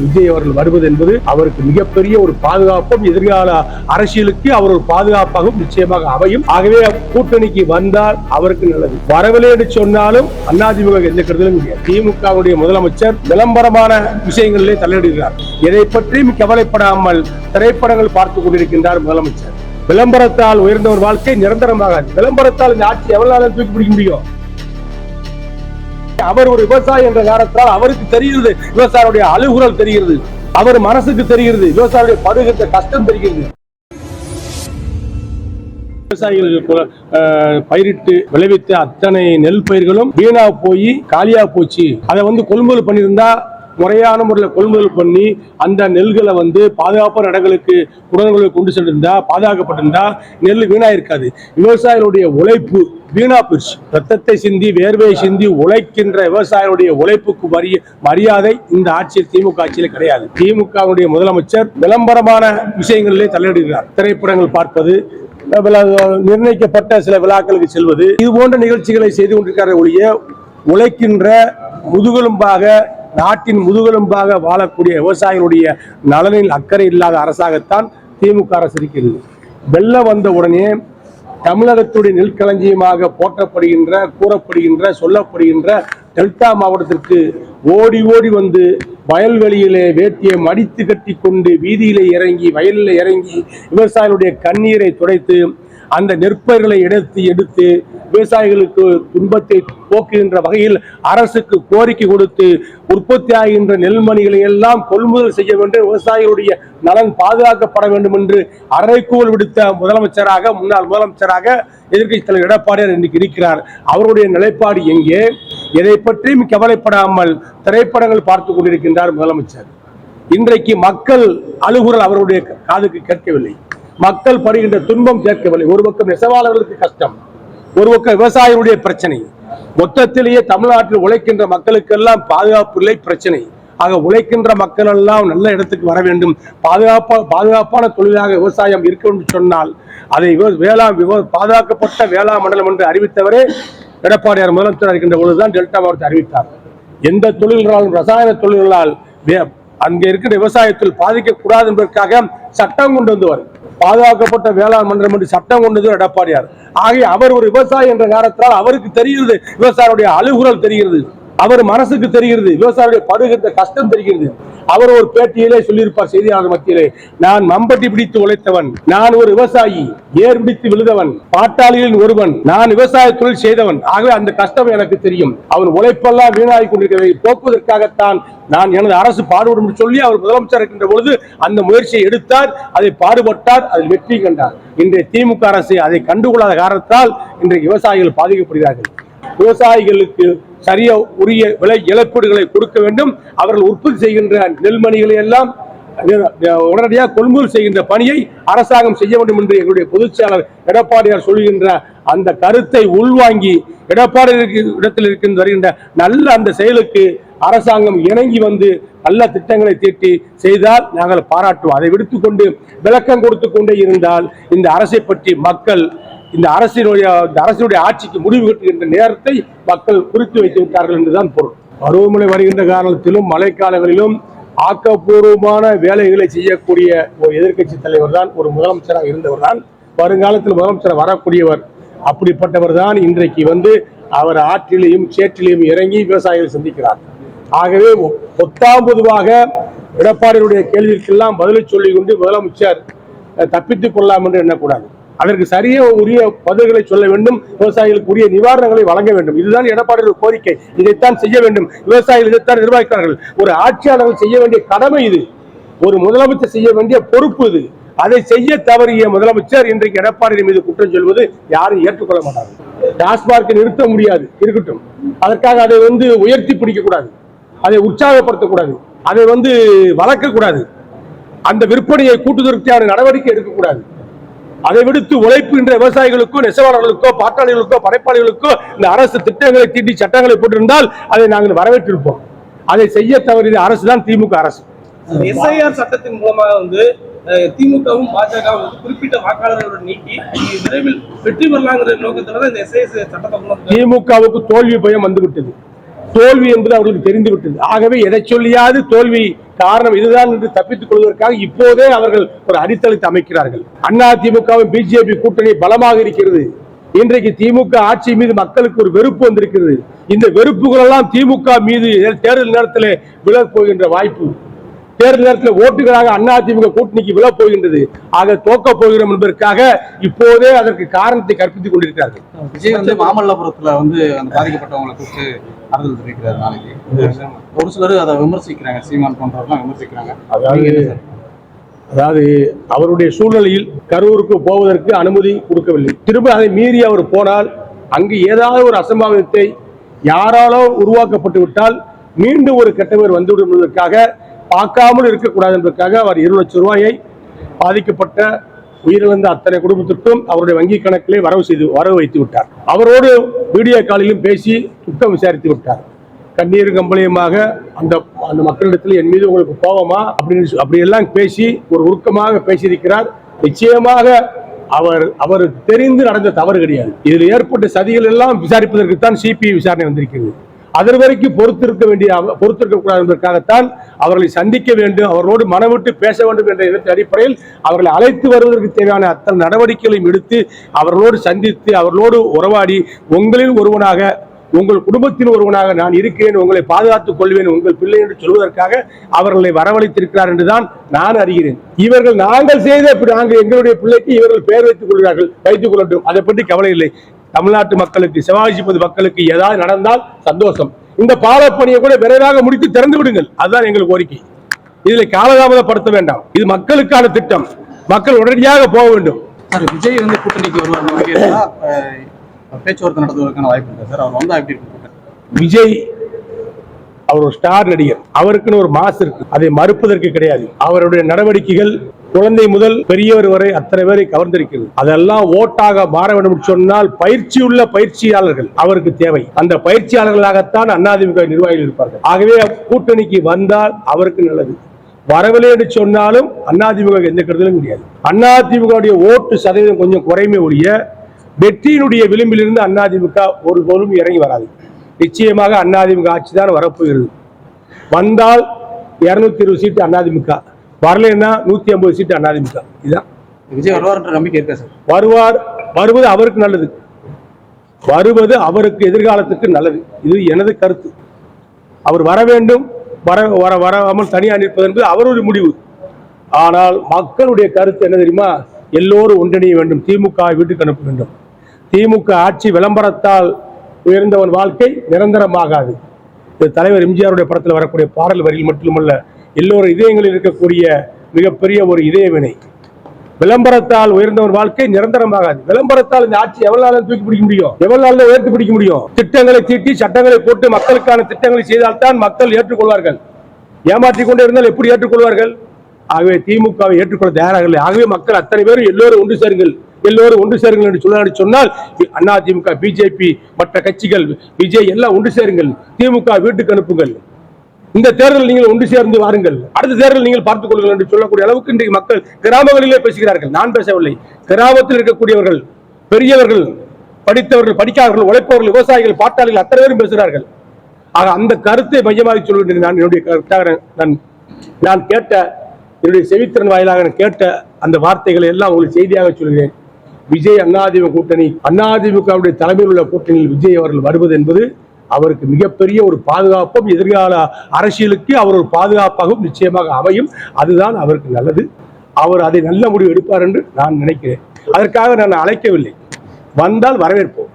விஜய் அவர்கள் வருவது என்பது அவருக்கு மிகப்பெரிய ஒரு பாதுகாப்பும் எதிர்கால அரசியலுக்கு அவர் ஒரு பாதுகாப்பாகவும் நிச்சயமாக அமையும். ஆகவே கூட்டணிக்கு வந்தால் அவருக்கு நல்லது. வரவில்லை என்று சொன்னாலும் அதிமுக எந்த கருதலும் திமுகவுடைய முதலமைச்சர் விளம்பரமான விஷயங்களிலே தலையிடுகிறார் எதை பற்றியும் கவலைப்படாமல் திரைப்படங்கள் பார்த்துக் கொண்டிருக்கின்றார் முதலமைச்சர். விளம்பரத்தால் உயர்ந்த ஒரு வாழ்க்கை நிரந்தரமாகாது. விளம்பரத்தால் இந்த ஆட்சி எவ்வளவு நாளும் தூக்கி பிடிக்க முடியும்? அவர் ஒரு விவசாயி என்ற காரணத்தால் அவருக்கு தெரிகிறது. விவசாயியுடைய அழுகுரல் தெரிகிறது. அவர் மனசுக்கு தெரிகிறது. விவசாயியுடைய படுகின்ற கஷ்டம் தெரிகிறது. விவசாயிகள் பயிரிட்டு விளைவித்த அத்தனை நெல் பயிர்களும் வீணா போய் காலியா போச்சு. அதை வந்து கொள்முதல் பண்ணியிருந்தா முறையான முறையில் கொள்முதல் பண்ணி அந்த நெல்களை வந்து பாதுகாப்பான இடங்களுக்கு குடங்களுக்கு கொண்டு சென்றிருந்தா பாதுகாக்கப்பட்டிருந்தா நெல் வீணா இருக்காது விவசாயிகளுடைய உழைப்பு வீணா போயிடுச்சு ரத்தத்தை சிந்தி வேர்வையை சிந்தி உழைக்கின்ற விவசாயிகளுடைய உழைப்புக்கு வரிய மரியாதை இந்த ஆட்சியில் திமுக ஆட்சியில் கிடையாது. திமுகவுடைய முதலமைச்சர் விளம்பரமான விஷயங்களிலே தலையிடுகிறார். திரைப்படங்கள் பார்ப்பது நிர்ணயிக்கப்பட்ட சில விழாக்களுக்கு செல்வது இது போன்ற நிகழ்ச்சிகளை செய்து கொண்டிருக்கிற ஒழிய உழைக்கின்ற முதுகெலும்பாக நாட்டின் முதுகெலும்பாக வாழக்கூடிய விவசாயிகளுடைய நலனில் அக்கறை இல்லாத அரசாகத்தான் திமுக அரசு இருக்கிறது. வெள்ளம் வந்த உடனே தமிழகத்துடைய நெல்களஞ்சியமாக போற்றப்படுகின்ற கூறப்படுகின்ற சொல்லப்படுகின்ற டெல்டா மாவட்டத்திற்கு ஓடி ஓடி வந்து வயல்வெளியிலே வேட்டியை மடித்து கட்டி கொண்டு வீதியிலே இறங்கி வயலில் இறங்கி விவசாயிகளுடைய கண்ணீரை துடைத்து அந்த நெற்பயிர்களை எடுத்து எடுத்து விவசாயிகளுக்கு துன்பத்தை போக்குகின்ற வகையில் அரசுக்கு கோரிக்கை கொடுத்து உற்பத்தி ஆகின்ற நெல்மணிகளை எல்லாம் கொள்முதல் செய்ய வேண்டும். விவசாயிகளுடைய நலன் பாதுகாக்கப்பட வேண்டும் என்று அறைக்கூவல் விடுத்த முதலமைச்சராக முன்னாள் முதலமைச்சராக எதிர்க்கட்சி தலைவர் எடப்பாடியார் இன்றைக்கு இருக்கிறார். அவருடைய நிலைப்பாடு எங்கே? எதை பற்றியும் கவலைப்படாமல் திரைப்படங்கள் பார்த்து கொண்டிருக்கின்றார் முதலமைச்சர். இன்றைக்கு மக்கள் அழுகுரல் அவருடைய காதுக்கு கேட்கவில்லை. மக்கள் படுகின்ற துன்பம் கேட்கவில்லை. ஒரு பக்கம் நெசவாளர்களுக்கு கஷ்டம் ஒரு பக்கம் விவசாயிகளுடைய பிரச்சனை. மொத்தத்திலேயே தமிழ்நாட்டில் உழைக்கின்ற மக்களுக்கெல்லாம் பாதுகாப்பு இல்லை பிரச்சனை. ஆக உழைக்கின்ற மக்கள் எல்லாம் நல்ல இடத்துக்கு வர வேண்டும். பாதுகாப்பா பாதுகாப்பான தொழிலாக விவசாயம் இருக்கும் சொன்னால் அதை விவ- வேளாண் விவ- பாதுகாக்கப்பட்ட வேளாண் மண்டலம் என்று அறிவித்தவரே எடப்பாடியார் முதலமைச்சர் இருக்கின்ற பொழுதுதான் டெல்டா மாவட்டத்தை அறிவித்தார். எந்த தொழில்களாலும் ரசாயன தொழில்களால் வே- அங்கே இருக்கிற விவசாயத்தில் பாதிக்கக்கூடாது என்பதற்காக சட்டம் கொண்டு வந்து வரும் பாதுகாக்கப்பட்ட வேளாண் மன்றம் என்று சட்டம் கொண்டது எடப்பாடியார். ஆகிய அவர் ஒரு விவசாயி என்ற காரணத்தால் அவருக்கு தெரிகிறது விவசாயியுடைய அழுகுறல் தெரிகிறது. அவர் மனசுக்கு தெரிகிறது விவசாயிகளுடைய படுகின்ற கஷ்டம் தெரிகிறது. அவர் ஒரு பேட்டியிலே சொல்லியிருப்பார் செய்தியாளர் மத்தியிலே நான் மம்பட்டி பிடித்து உழைத்தவன் நான் ஒரு விவசாயி ஏர் பிடித்து விழுதவன் பாட்டாளிகளின் ஒருவன் நான் விவசாய தொழில் செய்தவன். ஆகவே அந்த கஷ்டம் எனக்கு தெரியும். அவன் உழைப்பெல்லாம் வீணாகி கொண்டிருக்கிறதை போக்குவதற்காகத்தான் நான் எனது அரசு பாடுபடும் சொல்லி அவர் முதலமைச்சர் இருக்கின்ற பொழுது அந்த முயற்சியை எடுத்தார் அதை பாடுபட்டார் அதில் வெற்றி கண்டார். இன்றைய திமுக அரசு அதை கண்டுகொள்ளாத காரணத்தால் இன்றைக்கு விவசாயிகள் பாதிக்கப்படுகிறார்கள். விவசாயிகளுக்கு சரிய உரிய விலை இழப்பீடுகளை கொடுக்க வேண்டும். அவர்கள் உற்பத்தி செய்கின்ற நெல்மணிகளை எல்லாம் உடனடியாக கொள்முதல் செய்கின்ற பணியை அரசாங்கம் செய்ய வேண்டும் என்று எங்களுடைய பொதுச் செயலாளர் எடப்பாடியார் சொல்கின்ற அந்த கருத்தை உள்வாங்கி எடப்பாடி இடத்தில் இருக்கின்ற வருகின்ற நல்ல அந்த செயலுக்கு அரசாங்கம் இணங்கி வந்து நல்ல திட்டங்களை தீட்டி செய்தால் நாங்கள் பாராட்டுவோம். அதை விடுத்துக்கொண்டு விளக்கம் கொடுத்து கொண்டே இருந்தால் இந்த அரசை பற்றி மக்கள் இந்த அரசினுடைய இந்த அரசினுடைய ஆட்சிக்கு முடிவு கட்டுகின்ற நேரத்தை மக்கள் குறித்து வைத்து விட்டார்கள் என்றுதான் பொருள். பருவமழை வருகின்ற காரணத்திலும் மழைக்காலங்களிலும் ஆக்கப்பூர்வமான வேலைகளை செய்யக்கூடிய ஒரு எதிர்க்கட்சி தலைவர் தான் ஒரு முதலமைச்சராக இருந்தவர் தான் வருங்காலத்தில் முதலமைச்சர் வரக்கூடியவர். அப்படிப்பட்டவர் தான் இன்றைக்கு வந்து அவர் ஆற்றிலையும் சேற்றிலையும் இறங்கி விவசாயிகள் சந்திக்கிறார். ஆகவே ஒ- பொத்தாம் பொதுவாக எடப்பாடியுடைய கேள்விக்கெல்லாம் பதிலை சொல்லிக் கொண்டு முதலமைச்சர் தப்பித்துக் கொள்ளலாம் என்று எண்ணக்கூடாது. அதற்கு சரிய உரிய பதில்களை சொல்ல வேண்டும். விவசாயிகளுக்கு உரிய நிவாரணங்களை வழங்க வேண்டும். இதுதான் எடப்பாடியோட கோரிக்கை. இதைத்தான் செய்ய வேண்டும். விவசாயிகள் இதைத்தான் நிர்வகிக்கிறார்கள் ஒரு ஆட்சியாளர்கள் செய்ய வேண்டிய கடமை இது. ஒரு முதலமைச்சர் செய்ய வேண்டிய பொறுப்பு இது. அதை செய்ய தவறிய முதலமைச்சர் இன்றைக்கு எடப்பாடி மீது குற்றம் சொல்வது யாரும் ஏற்றுக்கொள்ள மாட்டார்கள். டாஸ்மார்க்கை நிறுத்த முடியாது. இருக்கட்டும். அதற்காக அதை வந்து உயர்த்தி பிடிக்கக்கூடாது. அதை உற்சாகப்படுத்தக்கூடாது. அதை வந்து வளர்க்கக்கூடாது. அந்த விற்பனையை கூட்டுதற்கான நடவடிக்கை எடுக்கக்கூடாது. அதை விடுத்து உழைப்புகின்ற விவசாயிகளுக்கோ நெசவாளர்களுக்கோ பாட்டாளிகளுக்கோ படைப்பாளிகளுக்கோ இந்த அரசு திட்டங்களை தீட்டி சட்டங்களை போட்டிருந்தால் அதை நாங்கள் வரவேற்றிருப்போம். அதை செய்ய தவறிய அரசு தான் திமுக அரசு. எஸ்ஐஆர் சட்டத்தின் மூலமாக வந்து திமுகவும் பாஜகவும் குறிப்பிட்ட வாக்காளர்களோட நீக்கி விரைவில் வெற்றி பெறலாங்கிற நோக்கத்துல தான் இந்த எஸ்ஐஎஸ் சட்டத்தை. திமுகவுக்கு தோல்வி பயம் வந்துவிட்டது. தோல்வி என்பது அவர்களுக்கு தெரிந்துவிட்டது. ஆகவே எதை சொல்லியாவது தோல்வி காரணம் இதுதான் என்று தப்பித்துக் கொள்வதற்காக இப்போதே அவர்கள் ஒரு அடித்தளத்தை அமைக்கிறார்கள். அண்ணா திமுகவும் பிஜேபி கூட்டணி பலமாக இருக்கிறது. இன்றைக்கு திமுக ஆட்சி மீது மக்களுக்கு ஒரு வெறுப்பு வந்திருக்கிறது. இந்த வெறுப்புகள் எல்லாம் திமுக மீது தேர்தல் நேரத்தில் விழப் போகின்ற வாய்ப்பு. தேர்தல் நேரத்தில் ஓட்டுகளாக அண்ணா திமுக கூட்டணிக்கு விழப் போகின்றது. ஆக தோக்க போகிறோம் என்பதற்காக இப்போதே அதற்கு காரணத்தை கற்பித்துக் கொண்டிருக்கிறார்கள். விஜய் வந்து மாமல்லபுரத்துல வந்து அந்த பாதிக்கப்பட்டவங்களை கூப்பிட்டு ஆறுதல் தெரிவிக்கிறார் நாளைக்கு. ஒரு சிலர் அதை விமர்சிக்கிறாங்க. சீமான் போன்றவர்கள் விமர்சிக்கிறாங்க. அதாவது அதாவது அவருடைய சூழ்நிலையில் கரூருக்கு போவதற்கு அனுமதி கொடுக்கவில்லை. திரும்ப அதை மீறி அவர் போனால் அங்கு ஏதாவது ஒரு அசம்பாவிதத்தை யாராலோ உருவாக்கப்பட்டு விட்டால் மீண்டும் ஒரு கெட்டவர் வந்துவிடும் என்பதற்காக பார்க்காமல் இருக்கக்கூடாது என்பதற்காக அவர் இரு லட்சம் ரூபாயை பாதிக்கப்பட்ட உயிரிழந்த அத்தனை குடும்பத்திற்கும் அவருடைய வங்கி கணக்கிலே வரவு செய்து வரவு வைத்து விட்டார். அவரோடு வீடியோ காலிலும் பேசி துக்கம் விசாரித்து விட்டார். கண்ணீர் கம்பளியமாக அந்த அந்த மக்களிடத்தில் என் மீது உங்களுக்கு கோபமா? அப்படின்னு அப்படியெல்லாம் பேசி ஒரு உருக்கமாக பேசியிருக்கிறார். நிச்சயமாக அவர் அவர் தெரிந்து நடந்த தவறு கிடையாது. இதில் ஏற்பட்ட சதிகள் எல்லாம் விசாரிப்பதற்கு தான் சிபிஐ விசாரணை வந்திருக்கிறது. அதன் வரைக்கும் பொறுத்திருக்க வேண்டிய பொறுத்திருக்க கூடாது என்பதற்காகத்தான் அவர்களை சந்திக்க வேண்டும் அவர்களோடு மனவிட்டு பேச வேண்டும் என்ற இடத்தின் அடிப்படையில் அவர்களை அழைத்து வருவதற்கு தேவையான அத்தனை நடவடிக்கைகளையும் எடுத்து அவர்களோடு சந்தித்து அவர்களோடு உறவாடி உங்களில் ஒருவனாக உங்கள் குடும்பத்தில் ஒருவனாக நான் இருக்கிறேன் உங்களை பாதுகாத்துக் கொள்வேன் உங்கள் பிள்ளை என்று சொல்வதற்காக அவர்களை வரவழைத்திருக்கிறார் என்றுதான் நான் அறிகிறேன். இவர்கள் நாங்கள் செய்த இப்படி நாங்கள் எங்களுடைய பிள்ளைக்கு இவர்கள் பெயர் வைத்துக் கொள்கிறார்கள் வைத்துக் கொள்ளட்டும். அதை பற்றி கவலை இல்லை. தமிழ்நாட்டு மக்களுக்கு சிவாஜிபதி மக்களுக்கு ஏதாவது நடந்தால் சந்தோஷம். இந்த பாலப்பணியை கூட விரைவாக முடித்து திறந்து விடுங்கள். அதுதான் எங்கள் கோரிக்கை. இதில் காலதாமதப்படுத்த வேண்டாம். இது மக்களுக்கான திட்டம். மக்கள் உடனடியாக போக வேண்டும். சார் விஜய் வந்து கூட்டணிக்கு வருவார். பேச்சுவார்த்தை நடத்துவதற்கான வாய்ப்பு இருக்கா சார்? அவர் வந்தா எப்படி இருக்கும்? விஜய் அவர் ஒரு ஸ்டார் நடிகர். அவருக்குன்னு ஒரு மாஸ் இருக்கு. அதை மறுப்பதற்கு கிடையாது. அவருடைய நடவடிக்கைகள் குழந்தை முதல் பெரியவர் வரை அத்தனை பேரை கவர்ந்திருக்கிறது. அதெல்லாம் ஓட்டாக மாற வேண்டும் என்று சொன்னால் பயிற்சி உள்ள பயிற்சியாளர்கள் அவருக்கு தேவை. அந்த பயிற்சியாளர்களாகத்தான் அதிமுக நிர்வாகிகள் இருப்பார்கள். ஆகவே கூட்டணிக்கு வந்தால் அவருக்கு நல்லது. வரவில்லை என்று சொன்னாலும் அதிமுக எந்த கருத்திலும் கிடையாது. அதிமுக ஓட்டு சதவீதம் கொஞ்சம் குறைமே ஒழிய வெற்றியினுடைய விளிம்பிலிருந்து அதிமுக ஒரு போலும் இறங்கி வராது. நிச்சயமாக அதிமுக ஆட்சி தான் வரப்போகிறது. வந்தால் இருநூத்தி இருபது சீட்டு அதிமுக வரலைன்னா நூத்தி ஐம்பது சீட்டு அதிமுக. இதுதான் விஜய் வருவார்ன்ற நம்பிக்கை இருக்கா சார்? வருவார் வருவது அவருக்கு நல்லது. வருவது அவருக்கு எதிர்காலத்துக்கு நல்லது. இது எனது கருத்து. அவர் வர வேண்டும் வர வர வராமல் தனியாக நிற்பது என்பது அவருடைய முடிவு. ஆனால் மக்களுடைய கருத்து என்ன தெரியுமா? எல்லோரும் ஒன்றிணைய வேண்டும். திமுக வீட்டுக்கு அனுப்ப வேண்டும். திமுக ஆட்சி விளம்பரத்தால் உயர்ந்தவன் வாழ்க்கை நிரந்தரமாகாது. இது தலைவர் எம்ஜிஆருடைய படத்தில் வரக்கூடிய பாடல் வரியில் மட்டுமல்ல எல்லோரும் இதயங்களில் இருக்கக்கூடிய மிகப்பெரிய ஒரு இதய வினை விளம்பரத்தால் உயர்ந்தவன் வாழ்க்கை நிரந்தரமாகாது. விளம்பரத்தால் இந்த ஆட்சி எவ்வளவு நாள் தூக்கி பிடிக்க முடியும்? எவ்வளவு நாள் உயர்த்தி பிடிக்க முடியும்? திட்டங்களை தீட்டி சட்டங்களை போட்டு மக்களுக்கான திட்டங்களை செய்தால்தான் மக்கள் ஏற்றுக்கொள்வார்கள். ஏமாற்றிக் கொண்டே இருந்தால் எப்படி ஏற்றுக்கொள்வார்கள்? ஆகவே திமுகவை ஏற்றுக்கொள்ள தயாராக இல்லை. ஆகவே மக்கள் அத்தனை பேரும் எல்லோரும் ஒன்று சேருங்கள். எல்லோரும் ஒன்று சேருங்கள் என்று சொல்ல சொன்னால் அண்ணா திமுக பிஜேபி மற்ற கட்சிகள் விஜய் எல்லாம் ஒன்று சேருங்கள். திமுக வீட்டுக்கு அனுப்புங்கள். இந்த தேர்தல் நீங்கள் ஒன்று சேர்ந்து வாருங்கள். அடுத்த தேர்தல் நீங்கள் பார்த்துக் கொள்ளுங்கள் என்று சொல்லக்கூடிய அளவுக்கு இன்றைக்கு மக்கள் கிராமங்களிலே பேசுகிறார்கள். நான் பேசவில்லை. கிராமத்தில் இருக்கக்கூடியவர்கள் பெரியவர்கள் படித்தவர்கள் படிக்காதவர்கள் உழைப்பவர்கள் விவசாயிகள் பாட்டாளிகள் அத்தனை பேரும் பேசுகிறார்கள். ஆக அந்த கருத்தை மையமாக சொல்கின்றேன் நான் என்னுடைய கருத்தாக நான் நான் கேட்ட என்னுடைய செவித்திறன் வாயிலாக நான் கேட்ட அந்த வார்த்தைகளை எல்லாம் உங்களுக்கு செய்தியாக சொல்கிறேன். விஜய் அதிமுக கூட்டணி அதிமுகவுடைய தலைமையில் உள்ள கூட்டணியில் விஜய் அவர்கள் வருவது என்பது அவருக்கு மிகப்பெரிய ஒரு பாதுகாப்பும் எதிர்கால அரசியலுக்கு அவர் ஒரு பாதுகாப்பாகவும் நிச்சயமாக அமையும். அதுதான் அவருக்கு நல்லது. அவர் அதை நல்ல முடிவு எடுப்பார் என்று நான் நினைக்கிறேன். அதற்காக நான் அழைக்கவில்லை. வந்தால் வரவேற்போம்.